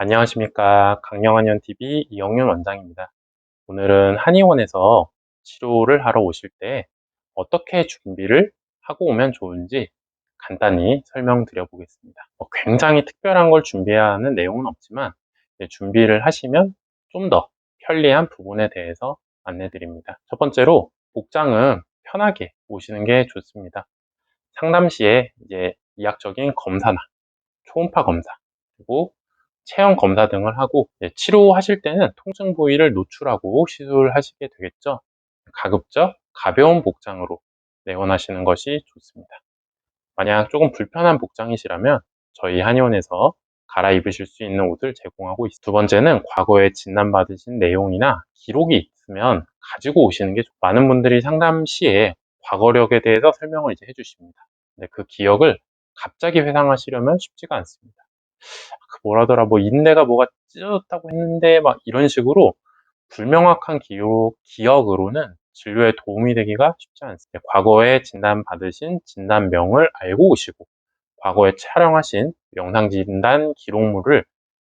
안녕하십니까. 강령한의원TV 이영윤 원장입니다. 오늘은 한의원에서 치료를 하러 오실 때 어떻게 준비를 하고 오면 좋은지 간단히 설명드려 보겠습니다. 뭐 굉장히 특별한 걸 준비해야 하는 내용은 없지만 준비를 하시면 좀 더 편리한 부분에 대해서 안내 드립니다. 첫 번째로 복장은 편하게 오시는 게 좋습니다. 상담 시에 이제 이학적인 검사나 초음파 검사 그리고 체형 검사 등을 하고 치료하실 때는 통증 부위를 노출하고 시술하시게 되겠죠. 가급적 가벼운 복장으로 내원하시는 것이 좋습니다. 만약 조금 불편한 복장이시라면 저희 한의원에서 갈아입으실 수 있는 옷을 제공하고 있습니다. 두 번째는 과거에 진단받으신 내용이나 기록이 있으면 가지고 오시는 게 좋아요. 많은 분들이 상담 시에 과거력에 대해서 설명을 이제 해주십니다. 근데 그 기억을 갑자기 회상하시려면 쉽지가 않습니다. 그 뭐라더라, 뭐 인대가 뭐가 찢어졌다고 했는데 막 이런 식으로 불명확한 기억, 기억으로는 진료에 도움이 되기가 쉽지 않습니다. 과거에 진단받으신 진단명을 알고 오시고 과거에 촬영하신 영상 진단 기록물을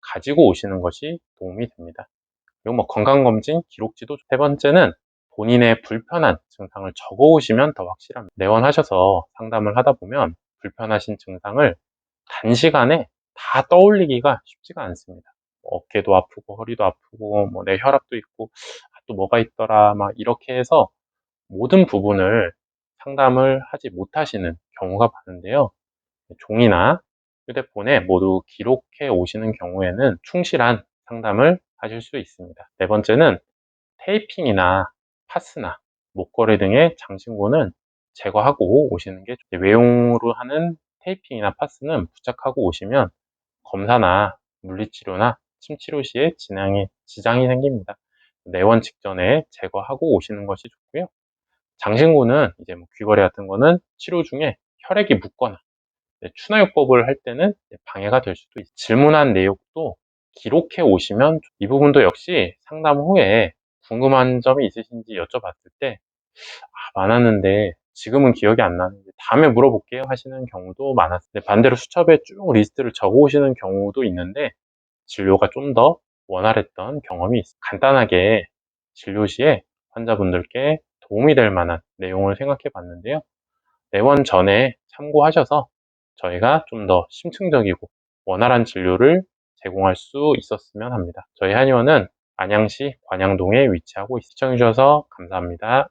가지고 오시는 것이 도움이 됩니다. 그리고 뭐 건강검진 기록지도 세 번째는 본인의 불편한 증상을 적어 오시면 더 확실합니다. 내원하셔서 상담을 하다 보면 불편하신 증상을 단시간에 다 떠올리기가 쉽지가 않습니다. 뭐 어깨도 아프고 허리도 아프고 뭐 내 혈압도 있고 아, 또 뭐가 있더라 막 이렇게 해서 모든 부분을 상담을 하지 못하시는 경우가 많은데요. 종이나 휴대폰에 모두 기록해 오시는 경우에는 충실한 상담을 하실 수 있습니다. 네 번째는 테이핑이나 파스나 목걸이 등의 장신구는 제거하고 오시는 게 외용으로 하는 테이핑이나 파스는 부착하고 오시면 검사나 물리치료나 침치료 시에 진행에 지장이 생깁니다. 내원 직전에 제거하고 오시는 것이 좋고요. 장신구는 이제 뭐 귀걸이 같은 거는 치료 중에 혈액이 묻거나 추나요법을 할 때는 방해가 될 수도 있습니다. 질문한 내용도 기록해 오시면 이 부분도 역시 상담 후에 궁금한 점이 있으신지 여쭤봤을 때 아, 많았는데 지금은 기억이 안 나는데 다음에 물어볼게요 하시는 경우도 많았어요. 반대로 수첩에 쭉 리스트를 적어 오시는 경우도 있는데 진료가 좀 더 원활했던 경험이 있습니다. 간단하게 진료 시에 환자분들께 도움이 될 만한 내용을 생각해 봤는데요. 내원 전에 참고하셔서 저희가 좀 더 심층적이고 원활한 진료를 제공할 수 있었으면 합니다. 저희 한의원은 안양시 관양동에 위치하고. 시청해주셔서 감사합니다.